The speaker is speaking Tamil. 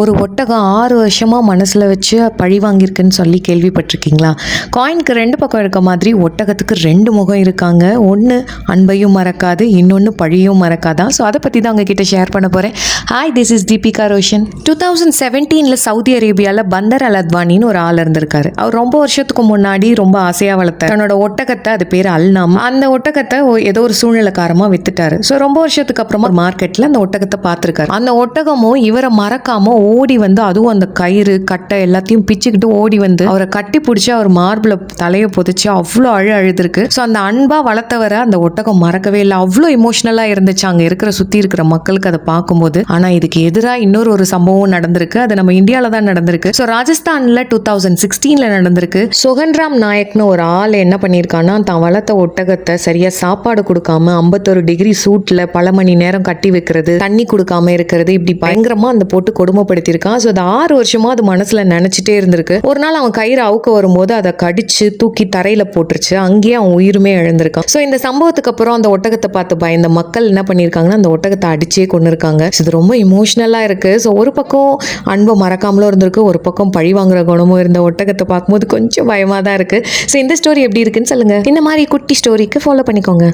ஒரு ஒட்டகம் ஆறு வருஷமாக மனசில் வச்சு பழி வாங்கியிருக்குன்னு சொல்லி கேள்விப்பட்டிருக்கீங்களா? காயினுக்கு ரெண்டு பக்கம் இருக்க மாதிரி ஒட்டகத்துக்கு ரெண்டு முகம் இருக்காங்க. ஒன்று அன்பையும் மறக்காது இன்னொன்று பழியும் மறக்காதான் ஸோ அதை பற்றி தான் உங்ககிட்ட ஷேர் பண்ண போகிறேன் hi this is Deepika Roshan two thousand செவன்டீனில் Saudi அரேபியாவில் பந்தர் அல் அத்வானின்னு ஒரு ஆள் இருந்திருக்காரு. அவர் ரொம்ப வருஷத்துக்கு முன்னாடி ரொம்ப ஆசையாக வளர்த்தார். தன்னோட ஒட்டகத்தை அது பேர் அல்நாம் அந்த ஒட்டகத்தை ஏதோ ஒரு சூழ்நிலை விற்றுட்டார் வித்துட்டாரு. ஸோ ரொம்ப வருஷத்துக்கு அப்புறமா மார்க்கெட்டில் அந்த ஒட்டகத்தை பார்த்துருக்காரு. அந்த ஒட்டகமும் இவரை மறக்காம ஓடி வந்து அதுவும் அந்த கயிறு கட்டை எல்லாத்தையும் பிச்சுக்கிட்டு ஓடி வந்து அவரை கட்டி பிடிச்சி அவர் மார்பில் தலையை புதைச்சி அவ்வளோ அழு அழுதுருக்கு. ஸோ அந்த அன்பாக வளர்த்தவரை அந்த ஒட்டகம் மறக்கவே இல்லை. அவ்வளோ இமோஷனலாக இருந்துச்சு. அங்கே இருக்கிற சுற்றி இருக்கிற மக்களுக்கு அதை பார்க்கும்போது. ஆனால் இதுக்கு எதிராக இன்னொரு ஒரு சம்பவம் நடந்திருக்கு. அது நம்ம இந்தியாவில் தான் நடந்திருக்கு. ஸோ ராஜஸ்தானில் டூ தௌசண்ட் சிக்ஸ்டீனில் நடந்திருக்கு. சுகன்ராம் நாயக்னு ஒரு ஆள் என்ன பண்ணியிருக்கான்னா தான் வளர்த்த ஒட்டகத்தை சரியாக சாப்பாடு கொடுக்காம ஐம்பத்தொரு டிகிரி சூட்டில் பல மணி நேரம் கட்டி வைக்கிறது தண்ணி கொடுக்காம இருக்கிறது இப்படி பயங்கரமாக அந்த போட்டு கொடுமை கொடுமைப்படுத்தியிருக்கான் ஸோ அது ஆறு வருஷமா அது மனசுல நினைச்சிட்டே இருந்திருக்கு. ஒரு நாள் அவன் கயிறு அவுக்க வரும்போது அதை கடிச்சு தூக்கி தரையில போட்டுருச்சு. அங்கேயே அவன் உயிருமே இழந்திருக்கான். ஸோ இந்த சம்பவத்துக்கு அப்புறம் அந்த ஒட்டகத்தை பார்த்து பயந்த மக்கள் என்ன பண்ணியிருக்காங்கன்னா அந்த ஒட்டகத்தை அடிச்சே கொண்டு இருக்காங்க இது ரொம்ப இமோஷனலாக இருக்கு. ஸோ ஒரு பக்கம் அன்பை மறக்காமலும் இருந்திருக்கு. ஒரு பக்கம் பழி வாங்குற குணமும் இருந்த ஒட்டகத்தை பார்க்கும்போது கொஞ்சம் பயமாக தான் இருக்கு. ஸோ இந்த ஸ்டோரி எப்படி இருக்குன்னு சொல்லுங்க. இந்த மாதிரி குட்டி ஸ்டோரிக்கு ஃபாலோ பண்ணிக்கோங்க.